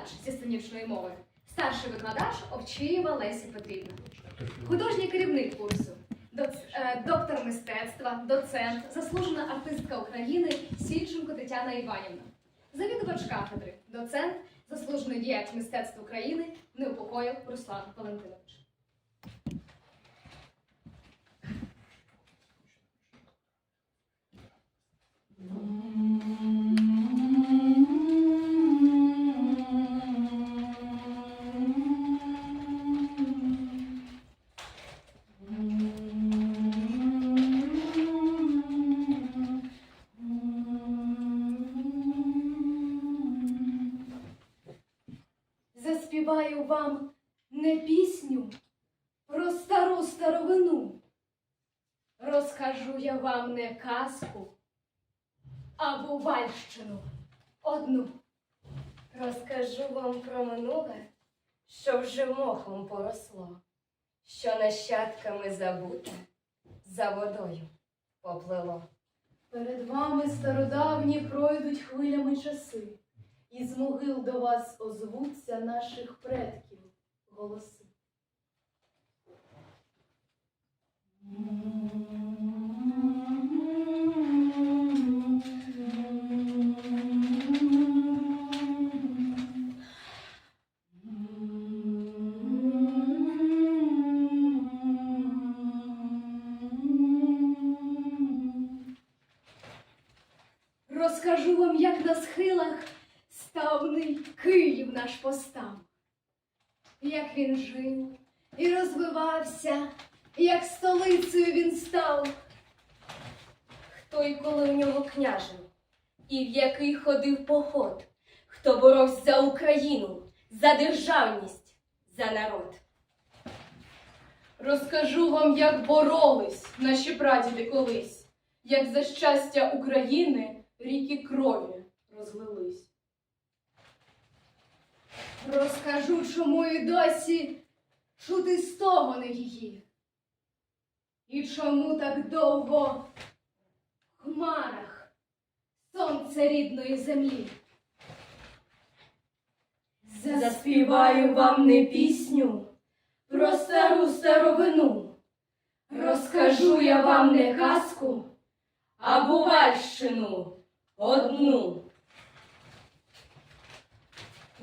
викладач сценічної мови, старший викладач Овчиєва Лесі Петрівна, художній керівник курсу, е, доктор мистецтва, доцент, заслужена артистка України Сільченко Тетяна Іванівна, завідувач кафедри, доцент, заслужений діяч мистецтв України Неупокоїв Руслан Валентинович. Заспіваю вам не пісню про стару старовину. Розкажу я вам не казку, а бувальщину одну. Розкажу вам про минуле, що вже мохом поросло, що нащадками забуте за водою поплило. Перед вами стародавні пройдуть хвилями часи, і з могил до вас озвуться наших предків голоси. Розкажу вам, як на схилах Київ наш постав, як він жив і розвивався, як столицею він став. Хто і коли в нього княжив, і в який ходив поход, хто боровся за Україну, за державність, за народ. Розкажу вам, як боролись наші прадіди колись, як за щастя України ріки крові розлились. Розкажу, чому і досі чути стогони її. І чому так довго в хмарах сонце рідної землі. Заспіваю вам не пісню про стару старовину. Розкажу я вам не казку, а бувальщину одну.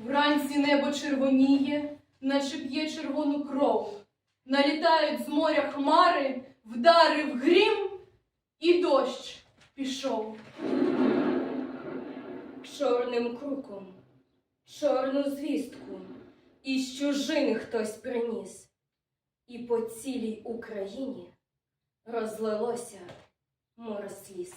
Вранці небо червоніє, наче п'є червону кров. Налітають з моря хмари, вдарив грім, і дощ пішов. Чорним круком, чорну звістку із чужини хтось приніс, і по цілій Україні розлилося море сліз.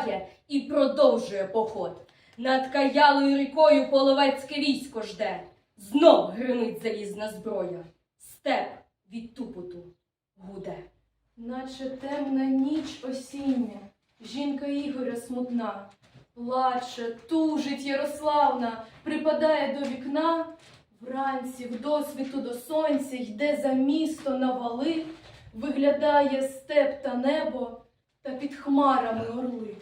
Ворога і продовжує поход. Над каялою рікою половецьке військо жде. Знов гримить залізна зброя. Степ від тупоту гуде. Наче темна ніч осіння, жінка Ігоря смутна, плаче, тужить Ярославна, припадає до вікна, вранці в досвіту до сонця йде за місто на вали, виглядає степ та небо, та під хмарами орли.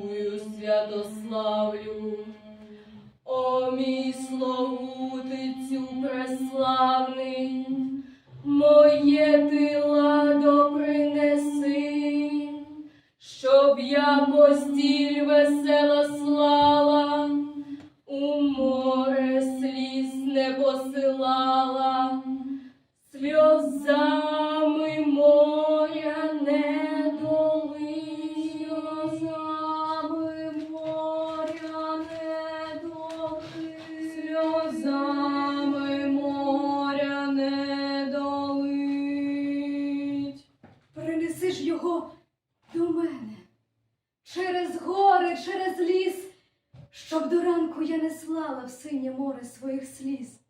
Тую святославлю, о мій славутицю преславний, моє ти ладо принеси, щоб я постіль весела слала, у море сліз не посилала, сльозами я в синє море своїх сліз.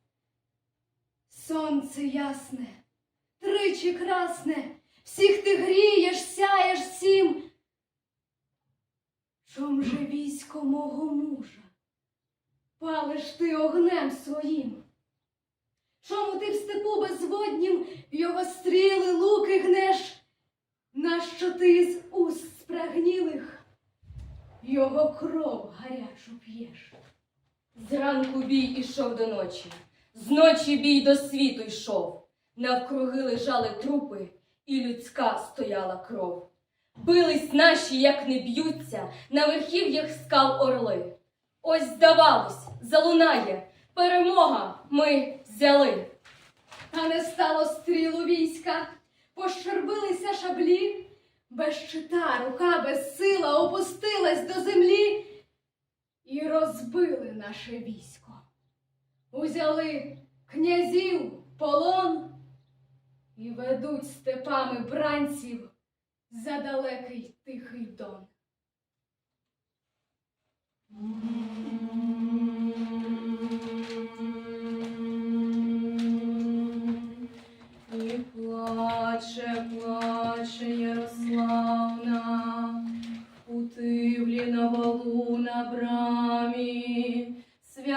Сонце ясне, тричі красне, всіх ти грієш, сяєш всім. Чом же військо мого мужа? Палиш ти огнем своїм? Чому ти в степу безводнім його стріли, луки гнеш? Нащо ти з уст спрагнілих його кров гарячу п'єш? Зранку бій ішов до ночі, зночі бій до світу йшов. Навкруги лежали трупи, і людська стояла кров. Бились наші, як не б'ються, на верхів'ях скал орли. Ось, здавалось, залунає перемога ми взяли. Та не стало стрілу війська, пощербилися шаблі, без щита рука без сила опустилась до землі і розбили наше військо. Узяли князів полон і ведуть степами бранців за далекий тихий дон. І плаче, плаче Ярославна, у тивлі на волу набрав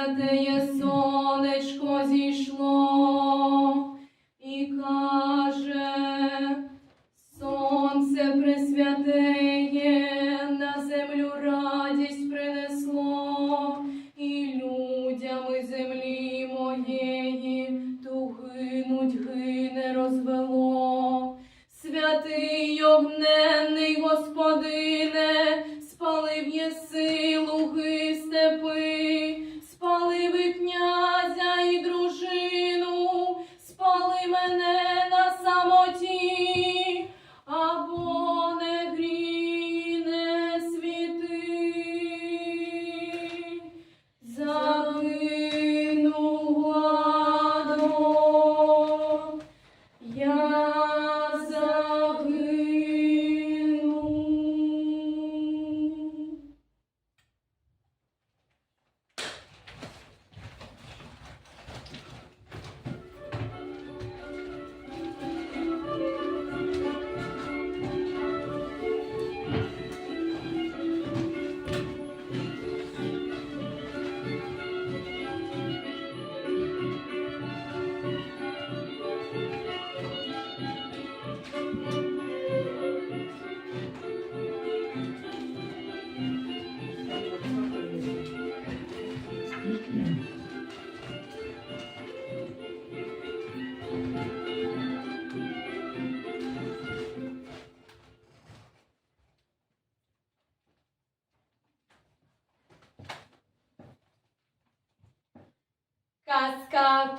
святеє сонечко зійшло.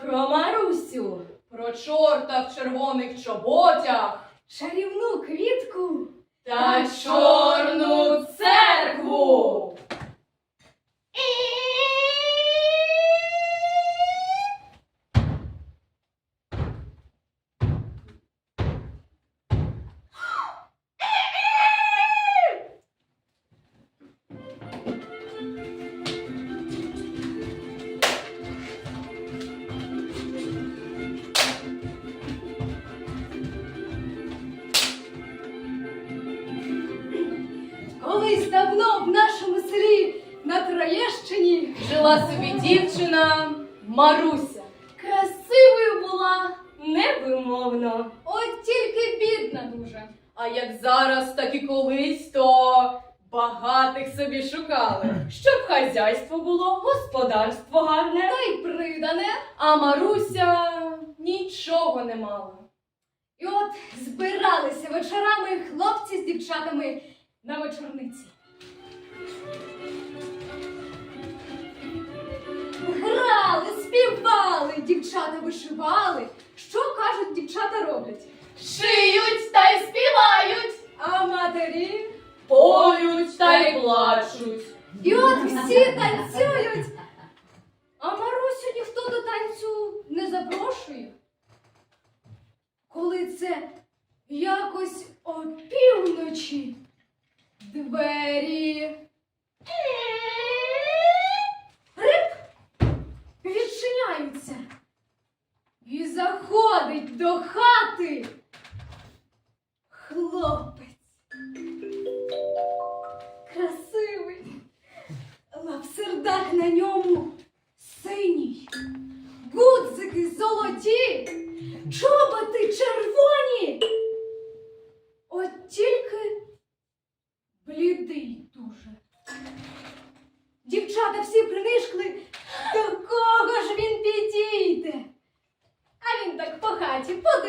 Про Марусю. Про чорта в червоних чоботях Чарівну квітку. та чорну Жила собі дівчина Маруся. красивою була, Невимовно. от тільки бідна дуже. А як зараз, так і колись, то багатих собі шукали. Щоб хазяйство було, господарство гарне. Та й придане. А Маруся нічого не мала. І от збиралися вечорами хлопці з дівчатами на вечорниці. Грали, співали, дівчата вишивали. Що кажуть, дівчата роблять? Шиють та й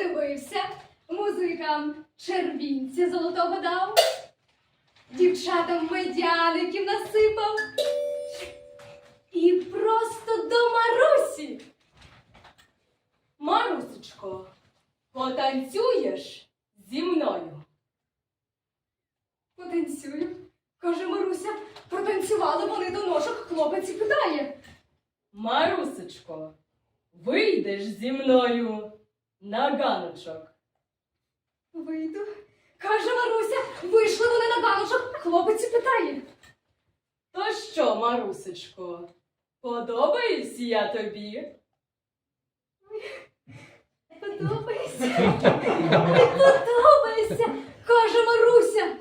хаті подивився, музикам червінця золотого дав, дівчатам медяників насипав. І просто до Марусі. Марусечко, потанцюєш зі мною. Потанцюю. Каже Маруся, протанцювали вони до ножок, хлопець і питає. Марусечко, вийдеш зі мною на ганочок. Вийду. Каже Маруся, вийшли вони на ганочок, хлопець і питає. То що, Марусечко, подобаюсь я тобі? Подобається. Подобається, каже Маруся.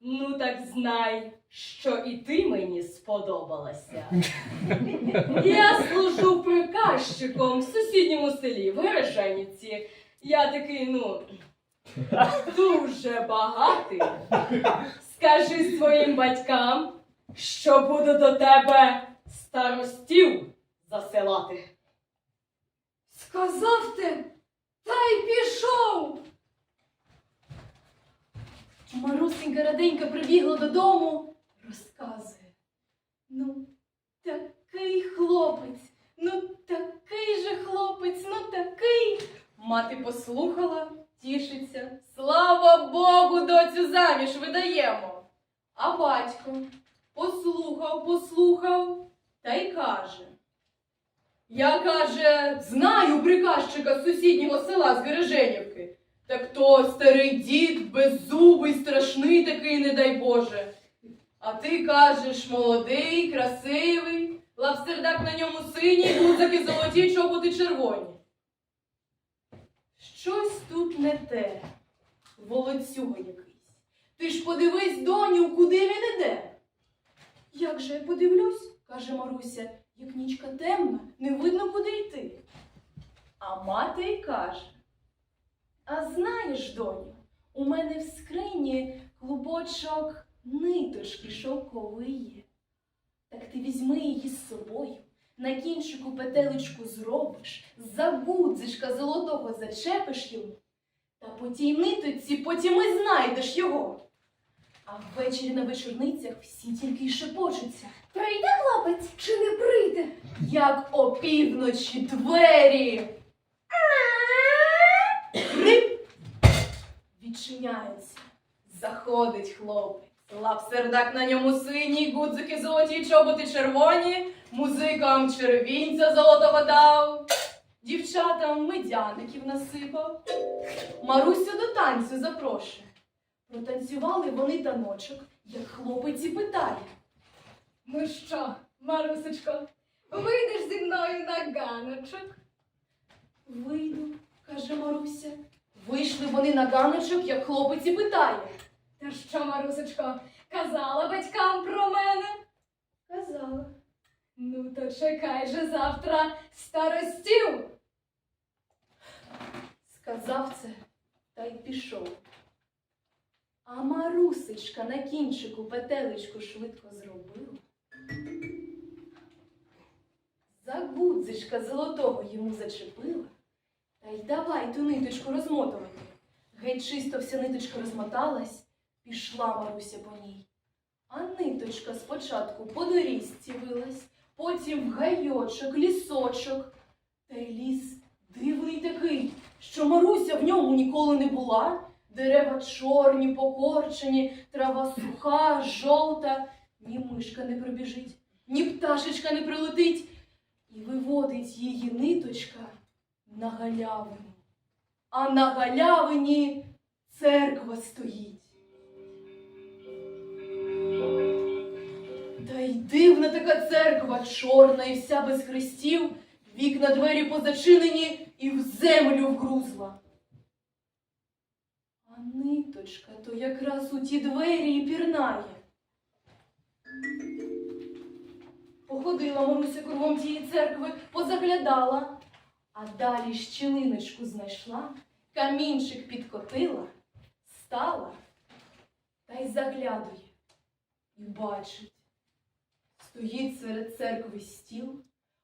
Ну так знай, що і ти мені сподобалася. Я служу приказчиком в сусідньому селі в Герешенівці. Я такий, ну, дуже багатий. Скажи своїм батькам, що буду до тебе старостів засилати. Сказав ти, та й пішов. Марусенька раденька прибігла додому, розказує. Ну, такий хлопець, ну такий же хлопець, ну такий. Мати послухала, тішиться. Слава Богу, доцю заміж видаємо. А батько послухав, послухав та й каже. Я каже, знаю приказчика сусіднього села з Береженівки. Так то старий дід, беззубий, страшний такий, не дай Боже. А ти кажеш, молодий, красивий, лапстердак на ньому синій, гудзики золоті, чоботи червоні. Щось тут не те, волоцюга якийсь. Ти ж подивись, доню, куди він іде. Як же я подивлюсь, каже Маруся, як нічка темна, не видно, куди йти. А мати й каже. А знаєш, доню, у мене в скрині клубочок ниточки шовкової є. Так ти візьми її з собою, на кінчику петелечку зробиш, за гудзичка золотого зачепиш йому, та по тій ниточці потім і знайдеш його. А ввечері на вечорницях всі тільки й шепочуться. Прийде хлопець чи не прийде? Як опівночі двері. Відчиняється. Заходить хлопець. Лапсердак на ньому синій, гудзики золоті, чоботи червоні, музикам червінця золотого дав, дівчатам медяників насипав. Марусю до танцю запрошує. Протанцювали вони таночок, як хлопець і питає. Ну що, Марусечко, вийдеш зі мною на ганочок? Вийду, каже Маруся. Вийшли вони на ганочок, як хлопець і питає. Та що, Марусечко, казала батькам про мене? Казала. Ну, то чекай же завтра старостів. Сказав це та й пішов. А Марусечка на кінчику петелечку швидко зробила. За гудзичка золотого йому зачепила, та й давай ту ниточку розмотувати. Геть чисто вся ниточка розмоталась, пішла Маруся по ній. А ниточка спочатку по доріжці вилась, потім в гайочок, лісочок. Та й ліс дивний такий, що Маруся в ньому ніколи не була. Дерева чорні, покорчені, трава суха, жовта, ні мишка не пробіжить, ні пташечка не прилетить, і виводить її ниточка на галявину. А на галявині церква стоїть. Та й дивна така церква, чорна і вся без хрестів, вікна двері позачинені і в землю вгрузла. А ниточка то якраз у ті двері і пірнає. Походила Маруся кругом тієї церкви, позаглядала, а далі щілиночку знайшла, камінчик підкотила, стала та й заглядує і бачить. Стоїть серед церкви стіл,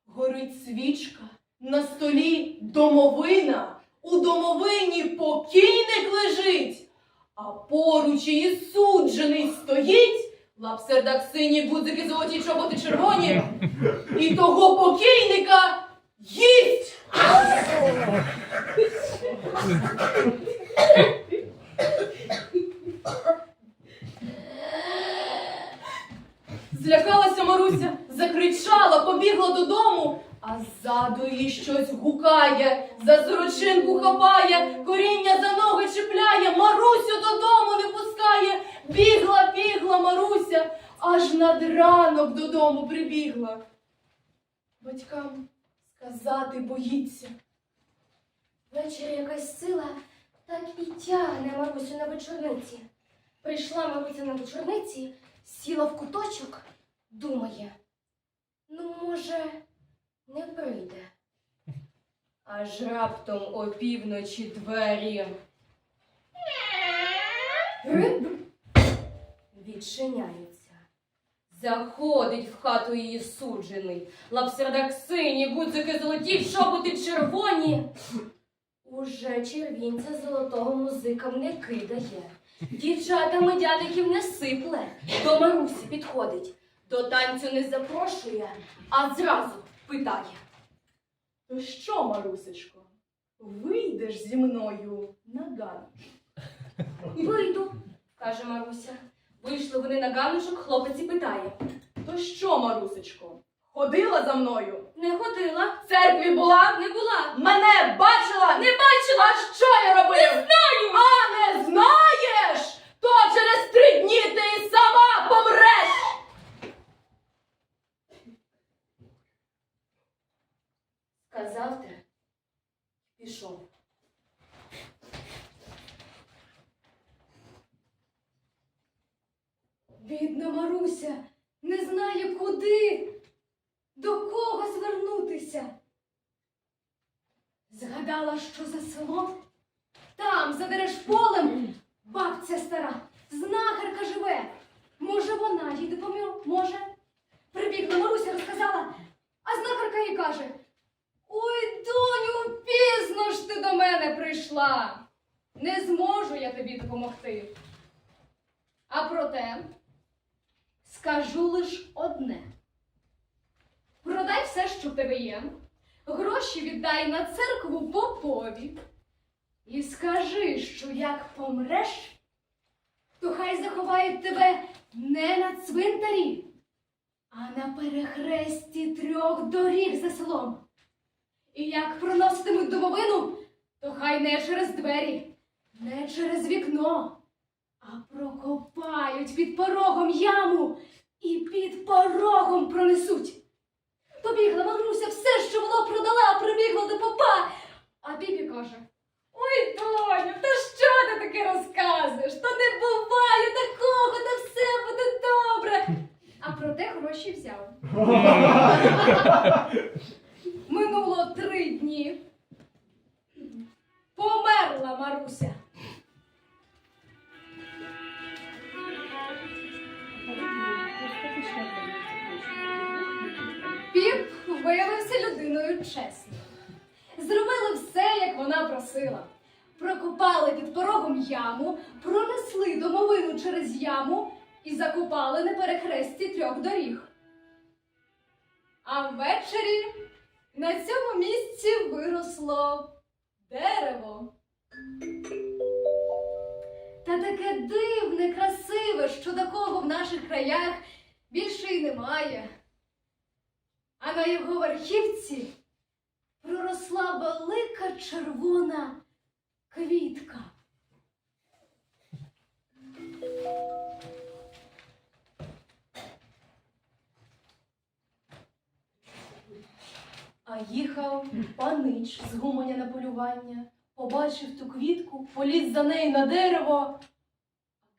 горить свічка, на столі домовина, у домовині покійник лежить, а поруч її суджений стоїть, лапсердак сині, гудзики золоті, чоботи червоні, і того покійника їсть. Злякалася Маруся, закричала, побігла додому, а ззаду її щось гукає, за сорочинку хапає, коріння за ноги чіпляє, Марусю додому не пускає. Бігла, бігла Маруся, аж над ранок додому прибігла. Батькам сказати боїться. Ввечері якась сила так і тягне Марусю на вечорниці. Прийшла Маруся на вечорниці, сіла в куточок, думає. Ну, може, не прийде. Аж раптом опівночі двері Грип. Заходить в хату її суджений. Лапсердак сині, гудзики золоті, чоботи червоні. Уже червінця золотого музикам не кидає. Дівчата медяників не сипле. До Марусі підходить. До танцю не запрошує, а зразу питає. То що, Марусечко, вийдеш зі мною на ганок? Вийду. каже Маруся. Вийшли вони на ганушок, хлопець і питає. То що, Марусечко, ходила за мною? Не ходила, В церкві була? не була. Мене бачила? Не бачила. А що я робив? Не знаю! А не знаєш? То через три дні ти сама помреш! Сказав те, пішов. Бідна Маруся не знає куди, до кого звернутися. Згадала, що за село? Там, за Дерешполем, бабця стара, знахарка живе. Може, вона їй допоможе? Прибігла Маруся, розказала, а знахарка їй каже: Ой, доню, пізно ж ти до мене прийшла. Не зможу я тобі допомогти. А проте скажу лиш одне: продай все, що в тебе є, гроші віддай на церкву попові. І скажи, що як помреш, то хай заховають тебе не на цвинтарі, а на перехресті трьох доріг за селом. І як проноситимуть домовину, то хай не через двері, не через вікно, а прокопають під порогом яму і під порогом пронесуть. Побігла Маруся, все, що було, продала, прибігла до попа. А Піпі каже: Ой, доню, та що ти таке розказуєш? Та не буває такого, та все буде добре. А проте гроші взяв. Минуло три дні. Померла Маруся. Піп виявився людиною чесною. Зробили все, як вона просила. Прокопали під порогом яму, пронесли домовину через яму і закопали на перехресті трьох доріг. А ввечері на цьому місці виросло таке дивне, красиве, що такого в наших краях більше й немає. А на його верхівці проросла велика червона квітка. А їхав панич з гуманя на полювання, побачив ту квітку, поліз за нею на дерево,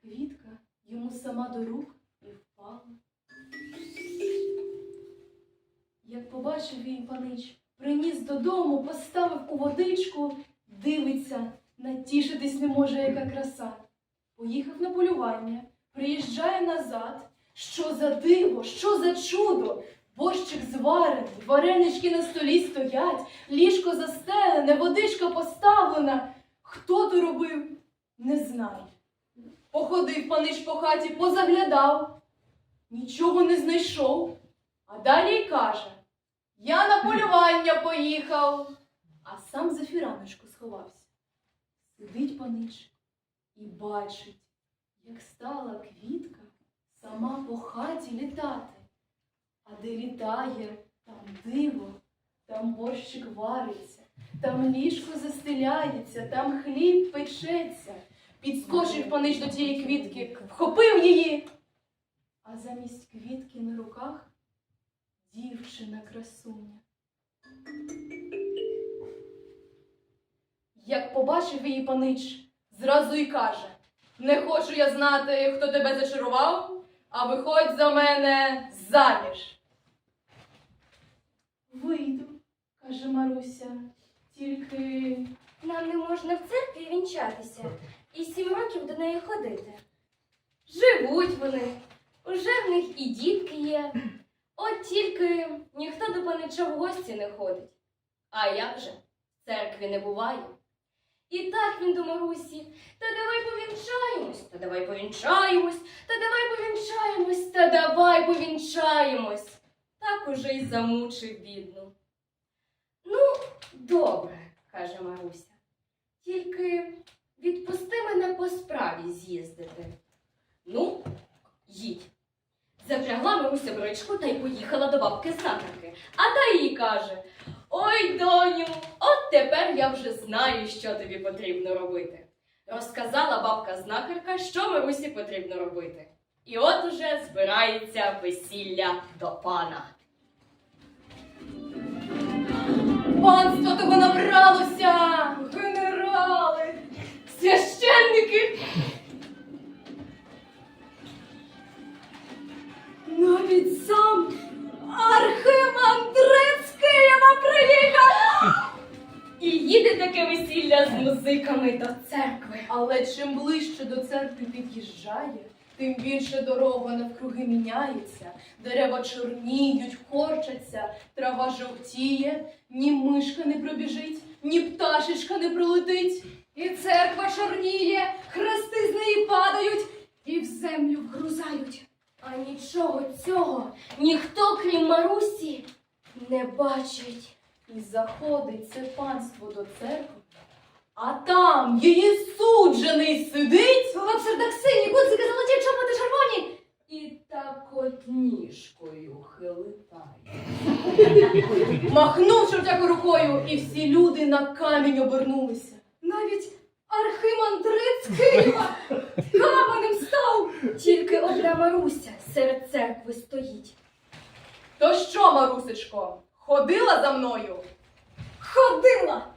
квітка йому сама до рук і впала. Як побачив її панич, приніс додому, поставив у водичку, дивиться, натішитись не може, яка краса. Поїхав на полювання, приїжджає назад. Що за диво, що за чудо! Борщик зварений, варенички на столі стоять, ліжко застелене, водичка поставлена. Хто то робив, не знаю. Походив панич по хаті, позаглядав, нічого не знайшов. А далі й каже: Я на полювання поїхав, а сам за фіраночку сховався. Сидить панич і бачить, як стала квітка сама по хаті літати. А де літає, там диво, там борщик вариться, там ліжко застеляється, там хліб печеться. Підскочив панич до тієї квітки, вхопив її. А замість квітки на руках дівчина красуня. Як побачив її панич, зразу й каже: Не хочу я знати, хто тебе зачарував, а виходь за мене заміж. Вийду, каже Маруся, тільки Нам не можна в церкві вінчатися і сім років до неї ходити. Живуть вони. Уже в них і дітки є. От тільки ніхто до панича в гості не ходить. А як же? В церкві не буває. І так він до Марусі. Та давай повінчаємось, та давай повінчаємось, та давай повінчаємось, та давай повінчаємось. Так уже й замучив бідну. Ну, добре, каже Маруся. Тільки відпусти мене по справі з'їздити. Ну, їдь. Запрягла Маруся бричку та й поїхала до бабки знахарки. А та їй каже: Ой, доню, от тепер я вже знаю, що тобі потрібно робити. Розказала бабка знахарка, що Марусі потрібно робити. І от уже збирається весілля до пана. панство того набралося. Священники! Навіть сам архимандрит з Києва приїхав! І їде таке весілля з музиками до церкви. Але чим ближче до церкви під'їжджає, тим більше дорога навкруги міняється, дерева чорніють, корчаться, трава жовтіє, ні мишка не пробіжить, ні пташечка не пролетить. І церква чорніє, хрести з неї падають, і в землю вгрузають. А нічого цього ніхто, крім Марусі, не бачить. І заходить це панство до церкви, а там її суджений сидить. Лапсердак синій, гудзики золоті, чоботи червоні. І так от ніжкою хилитає. Махнув чортяку рукою, і всі люди на камінь обернулися. Навіть архимандрит з Києва каменем став. Тільки одна Маруся серед церкви стоїть. То що, Марусечко, ходила за мною? Ходила.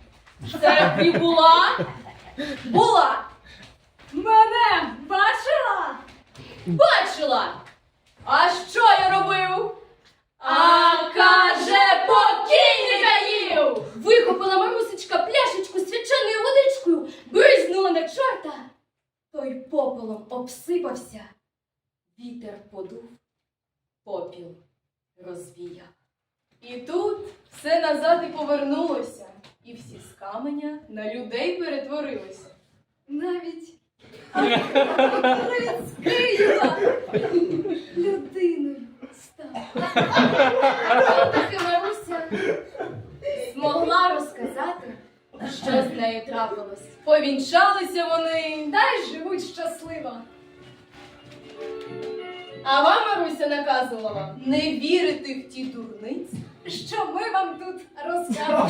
В церкві була? Була! Мене бачила. Бачила! А що я робив? А каже, покійника їв! Вихопила Марусечка пляшечку з свяченою водичкою, бризнула на чорта. Той попелом обсипався. Вітер подув, попіл розвіяв. І тут все назад і повернулося, і всі з каменя на людей перетворилися. Навіть архимандрит з Києва людиною Таки Маруся змогла розказати, що з нею трапилось. Повінчалися вони. Та й живуть щасливо. А вам, Маруся, наказувала не вірити в ті дурниці. Що ми вам тут розкажемо?